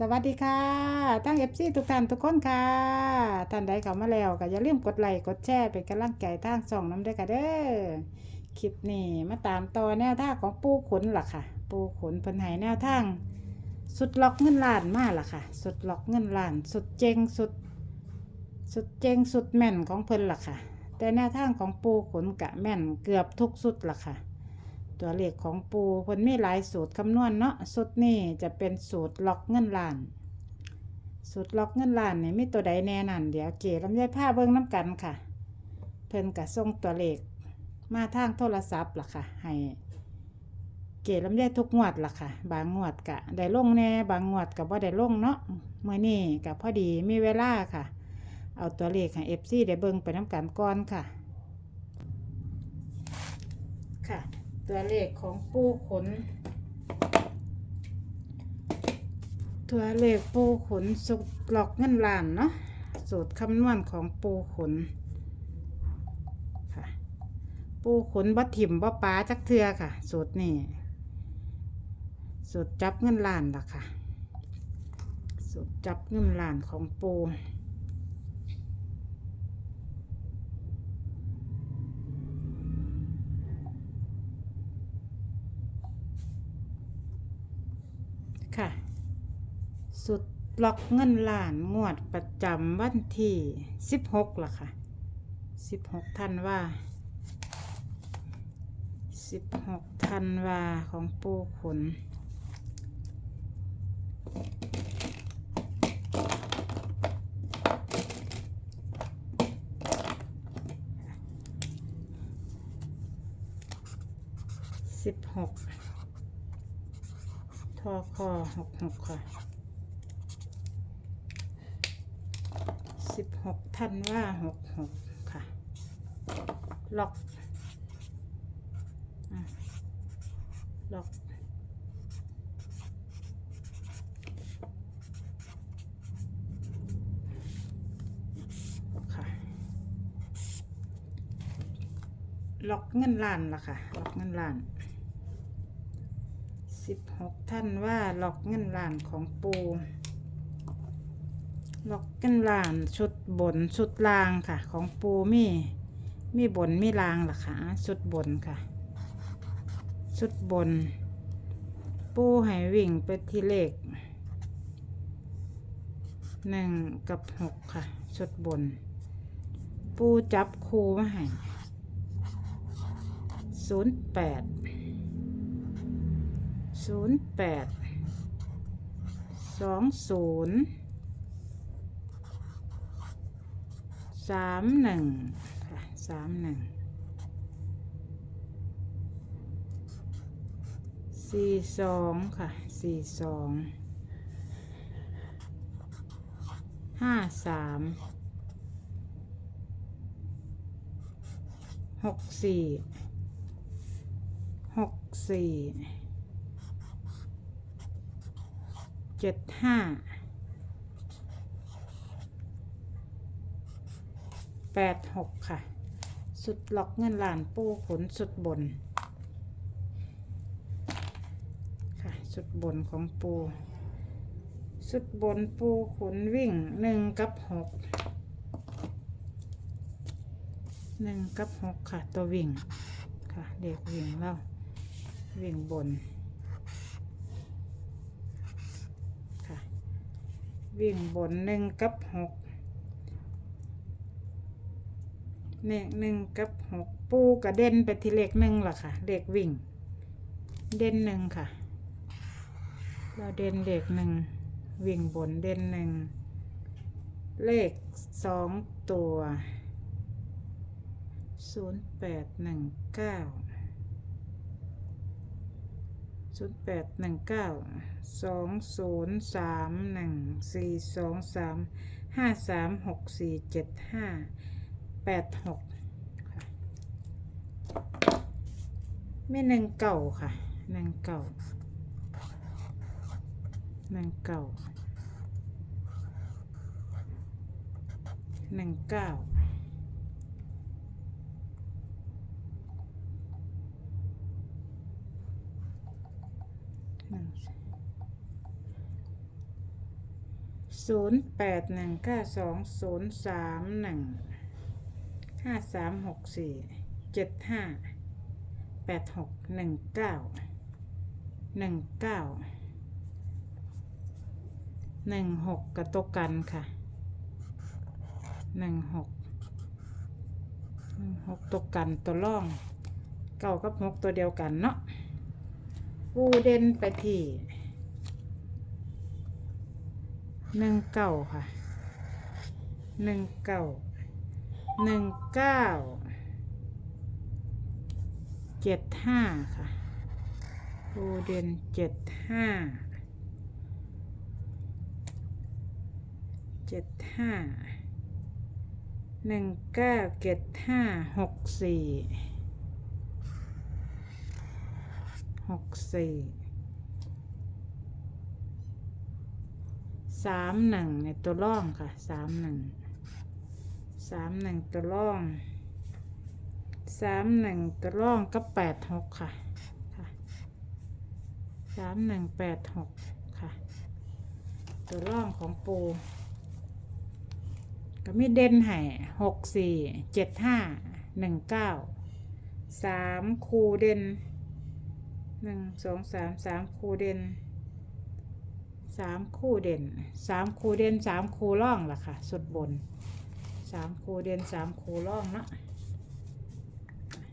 สวัสดีค่ะทั้งเอฟซีทุกท่านทุกคนค่ะ ท่านใดเข้ามาแล้วก็อย่าลืมกดไลค์กดแชร์เป็นกำลังใจทางช่องน้ำด้วยค่ะเด้อ คลิปนี้มาตามต่อแนวทางของปูขนล่ะค่ะ ปูขนเพิ่นให้แนวทาง สุดล็อกเงินล้านมากล่ะค่ะ สุดล็อกเงินล้าน สุดเจงสุด สุดเจงสุดแม่นของเพิ่นล่ะค่ะ แต่แนวทางของปูขนกะแม่นเกือบทุกสุดล่ะค่ะ ตัวเลขของปูเพิ่นมีหลายสูตรคำนวณเนาะสูตรนี้จะเป็นสูตรล็อกเงินล้าน สูตรล็อกเงินล้านนี่มีตัวใดแน่นั่นเดี๋ยวเก๋ลำไยผ้าเบิ่งน้ำกันค่ะ เพิ่นกะส่งตัวเลขมาทางโทรศัพท์ล่ะค่ะ ให้เก๋ลำไยทุกงวดล่ะค่ะ บางงวดกะได้ลงแน่บางงวดกะบ่ได้ลงเนาะเมื้อนี้กะพอดีมีเวลาค่ะ เอาตัวเลขให้ FC ได้เบิ่งไปน้ำกันก่อนค่ะ ค่ะ ตัวเลขของปูขน ตัวเลขปูขนสุดหลอกเงินล้านเนาะสูตรคำนวณของปูขนค่ะ ปูขนบ่ถิ่มบ่ป้าจักเทือค่ะ สูตรนี่สูตรจับเงินล้านล่ะค่ะสูตรจับเงินล้านของปู ค่ะ สุดล็อกเงินล้านงวดประจำวันที่สิบหกล่ะค่ะสิบหกธันวาสิบหกธันวาของปูขนสิบหกทอคอหกหกค่ะ สิบหกท่านว่าหกหกค่ะ ล็อกอล็อกค่ะล็อกเงินล้านละค่ะ ล็อกเงินล้านสิบหกท่านว่าล็อกเงินล้านของปู ล็อกเงินล้านชุดบนชุดล่างค่ะ ของปูมีมีบนมีล่างล่ะค่ะชุดบนค่ะ ชุดบน ปูให้วิ่งไปที่เลขหนึ่งกับหกค่ะ ชุดบน ปูจับคูมาให้ศูนย์แปดศูนย์แปดสองศูนย์ สามหนึ่งค่ะสามหนึ่งสี่สองค่ะสี่สองห้าสามหกสี่หกสี่เจ็ดห้า แปดหกค่ะ สุดล็อกเงินล้านปูขนสุดบน ค่ะ สุดบนของปู สุดบนปูขนวิ่งหนึ่งกับหกหนึ่งกับหกค่ะ ตัววิ่งค่ะ เด็กวิ่งแล้ววิ่งบนค่ะ วิ่งบนหนึ่งกับหก เนี่ยหนึ่งกับหกปูกระเด็นไปที่เลขหนึ่งล่ะค่ะเลขวิ่ง เด่นหนึ่งค่ะ เราเด่นเลขหนึ่งวิ่งบนเด่นหนึ่งเลขสองตัวศูนย์แปดหนึ่งเก้าศูนย์แปดหนึ่งเก้าสองศูนย์สามหนึ่งสี่สองสามห้าสามหกสี่เจ็ดห้า แปดหกไม่หนึ่งเก่าค่ะหนึ่งเก่าหนึ่งเก่าหนึ่งเก้าศูนย์แปดหนึ่งเก้าสองศูนย์สามหนึ่ง ห้าสามหกสี่เจ็ดห้าแปดหกหนึ่งเก้าหนึ่งเก้าหนึ่งหกกระตกกันค่ะหนึ่งหกหนึ่งหกตกกันตัวล่องเก้ากับหกตัวเดียวกันเนาะปูเด่นไปที่หนึ่งเก้าค่ะหนึ่งเก้า หนึ่งเก้าเจ็ดห้าค่ะปูเดนเจ็ดห้าเจ็ดห้าหนึ่งเก้าเจ็ดห้าหกสี่หกสี่สามหนึ่งในตัวร่องค่ะสามหนึ่ง สามหนึ่งตัวร่องสามหนึ่งตัวร่องก็แปดหกค่ะสามหนึ่งแปดหกค่ะ ตัวร่องของปูก็มีเด่นให้หกสี่เจ็ดห้าหนึ่งเก้าสามคูเด่นหนึ่งสองสามสามคูเด่นสามคู่เด่นสามคูเด่นสามคู่ร่องล่ะค่ะ สุดบนามคูเด่นสามคู่ร่องเนาะ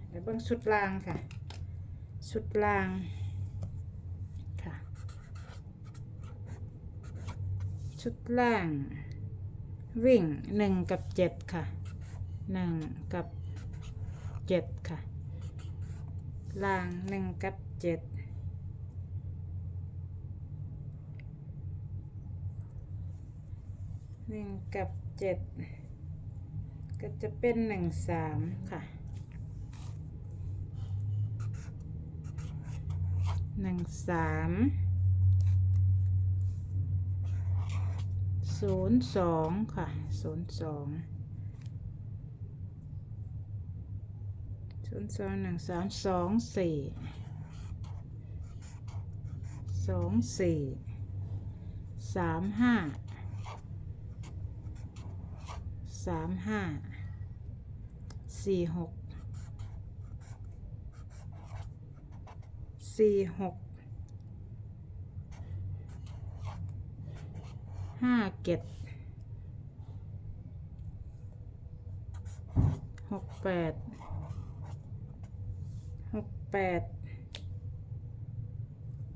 เดี๋ยวเบิ่งสุดล่างค่ะ สุดล่างค่ะ ชุดล่าง วิ่งหนึ่งกับเจ็ดค่ะหนึ่งกับเจ็ดค่ะ ล่างหนึ่งกับเจ็ดหนึ่งกับเจ็ด ก็จะเป็นหนึ่งสามค่ะหนึ่งสามศูนย์สองค่ะศูนย์สองศูนย์สองหนึ่งสามสองสี่สองสี่สามห้าสามห้า สี่หกสี่หกห้าเจ็ดหกแปดหกแปด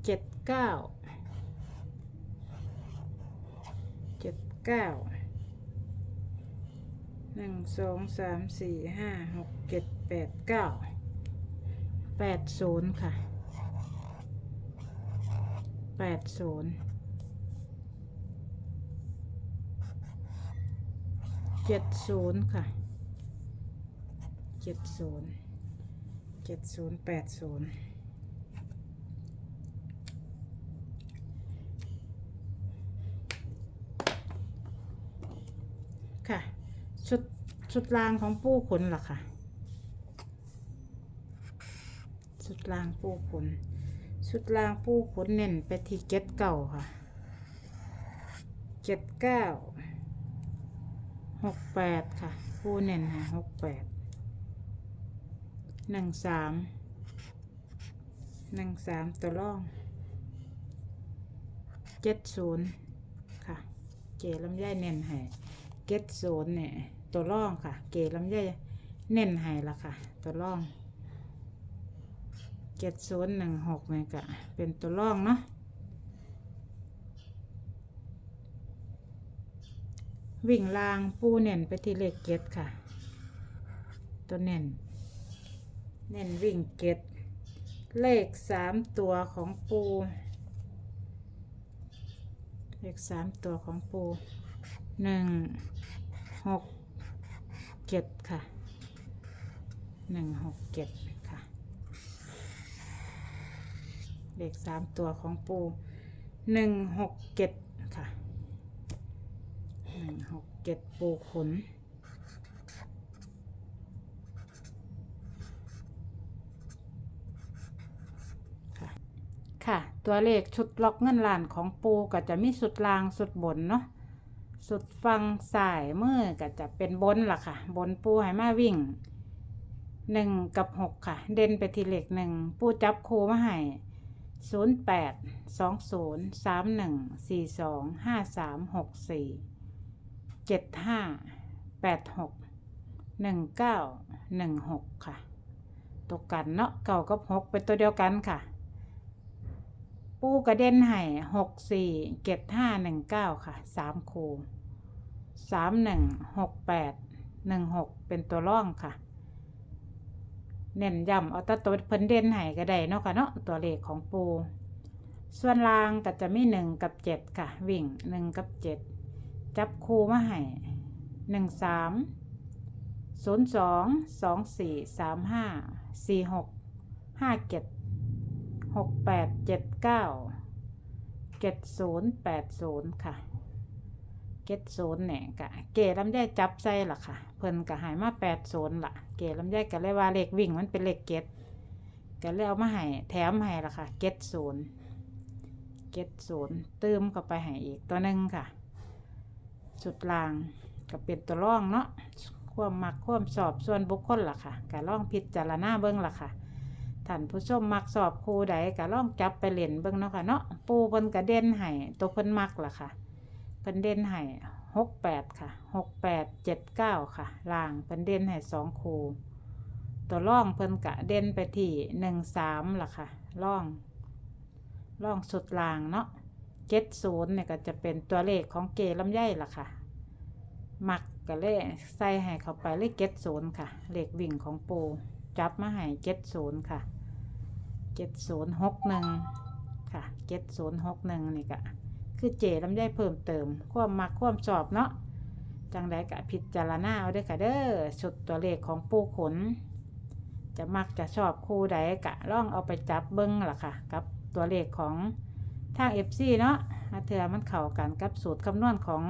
เจ็ดเก้าเจ็ดเก้า หนึ่งสองสามสี่ห้าหกเจ็ดแปดเก้าแปดศูนย์ค่ะแปดศูนย์เจ็ดศูนย์ค่ะเจ็ดศูนย์เจ็ดศูนย์แปดศูนย์ค่ะ ชุดชุดรางของปูขนหรอคะชุดรางปูขนชุดรางปูขนเน้นไปที่เจ็ดเก่าค่ะเจ็ดเก้าหกแปดค่ะปูเน้นค่ะหกแปดหนึ่งสามหนึ่งสามตัวล่องเจ็ดศูนย์ค่ะเกลำไยเน้นให้เจ็ดศูนย์เนี่ย ตัวล่องค่ะ เกลำไยเน้นให้ละค่ะ ตัวล่องเจ็ดศูนย์หนึ่งหกเนี่ยก็เป็นตัวล่องเนาะวิ่งลางปูเน่นไปที่เลขเจ็ดค่ะ ตัวเน่นเน้นวิ่งเก็ตเลขสามตัวของปู เลขสามตัวของปูหนึ่งหก เจ็ดค่ะหนึ่งหกเจ็ดค่ะเลขสามตัวของปูหนึ่งหกเจ็ดค่ะหนึ่งหกเจ็ดปูขนค่ะ ตัวเลขชุดล็อกเงินล้านของปูก็จะมีสุดลางสุดบนเนาะ สุดฟังสายมือก็จะเป็นบนล่ะค่ะ บนปูให้มาวิ่งหนึ่งกับหกค่ะ เด่นไปที่เลขหนึ่งปูจับคูมาให้ศูนย์แปดสองศูนย์สามหนึ่งสี่สองห้าสามหกสี่เจ็ดห้าแปดหกหนึ่งเก้าหนึ่งหกค่ะ ตัวกันเนาะเก่ากับหกเป็นตัวเดียวกันค่ะ ปูกระเด็นไห่หกสี่เจ็ดห้าหนึ่งเก้าค่ะสามคูสามหนึ่งหกแปดหนึ่งหกเป็นตัวร่องค่ะ เน้นย้ำเอาแตตัวเพิ่นเด่นไห่ก็ได้เนาะค่ะเนาะตัวเลขของปู ส่วนลางก็จะมีหนึ่งกับเจ็ดค่ะ วิ่งหนึ่งกับเจ็ดจับคูมาให้หนึ่งสามศูนย์สองสองสี่สามห้าสี่หกห้าเจ็ด หกแปดเจ็ดเก้าเจ็ดศูนย์แปดศูนย์ค่ะเจ็ดศูนย์เนี่ยกะเก๋ลำไยจับใส่ล่ะค่ะ เพิ่นกะหายมาแปดศูนย์ละเก๋ลำไยก็เลยว่าเลขวิ่งมันเป็นเลขเจ็ดก็เลยเอามาให้แถมให้ละค่ะเจ็ดศูนย์เจ็ดศูนย์เติมเข้าไปให้อีกตัวหนึ่งค่ะ สุดลางก็เป็นตัวร่องเนาะความมักความสอบส่วนบุคคลล่ะค่ะก็ล่องพิจารณาเบิ้งล่ะค่ะ ท่านผู้ชมมักสอบครูใดก็ลองจับไปเล่นเบิ่งเนาะค่ะเนาะปูเพิ่นก็เด่นให้ตัวเพิ่นมักล่ะค่ะเพิ่นเด่นให้หกแปดค่ะหกแปดเจ็ดเก้าค่ะล่างเพิ่นเด่นให้สองครูตัวร่องเพิ่นกะเด่นไปที่หนึ่งสามล่ะค่ะร่องร่องสุดล่างเนาะเจ็ดศูนย์เนี่ยก็จะเป็นตัวเลขของเกลำไยล่ะค่ะ มักก็เลยใส่ให้เข้าไปเลขเจ็ดศูนย์ค่ะ เลขวิ่งของปูจับมาให้เจ็ดศูนย์ค่ะ เจ็ดศูนย์หกหนึ่งค่ะเจ็ดศูนย์หกหนึ่งนี่ก็คือเจลำไยเพิ่มเติม ความมักความสอบเนาะจังไดกะพิจารณาเอาเด้วยค่ะเด้อชุดตัวเลขของปูขน จะมักจะชอบคู่ใดกะล่องเอาไปจับเบิ้งล่ะค่ะ กับตัวเลขของทางเอฟซีเนาะอาเถือมันเข้ากันกับสูตรคำนวณของ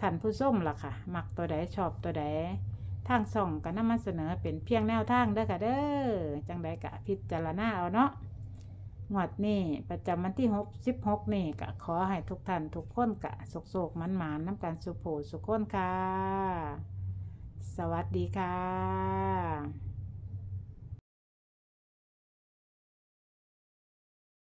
ท่านผู้ส้มล่ะค่ะ มักตัวใดชอบตัวใด ทางส่องกันน่ามาเสนอเป็นเพียงแนวทางเด้อค่ะเด้อจังใดกะพิจารณาเอาเนาะงวดนี้ประจำวันที่6 16นี่กะขอให้ทุกท่านทุกคนกะสุกโศกมันหมานน้ำกันสุโผสุขคนค่ะ สวัสดีค่ะ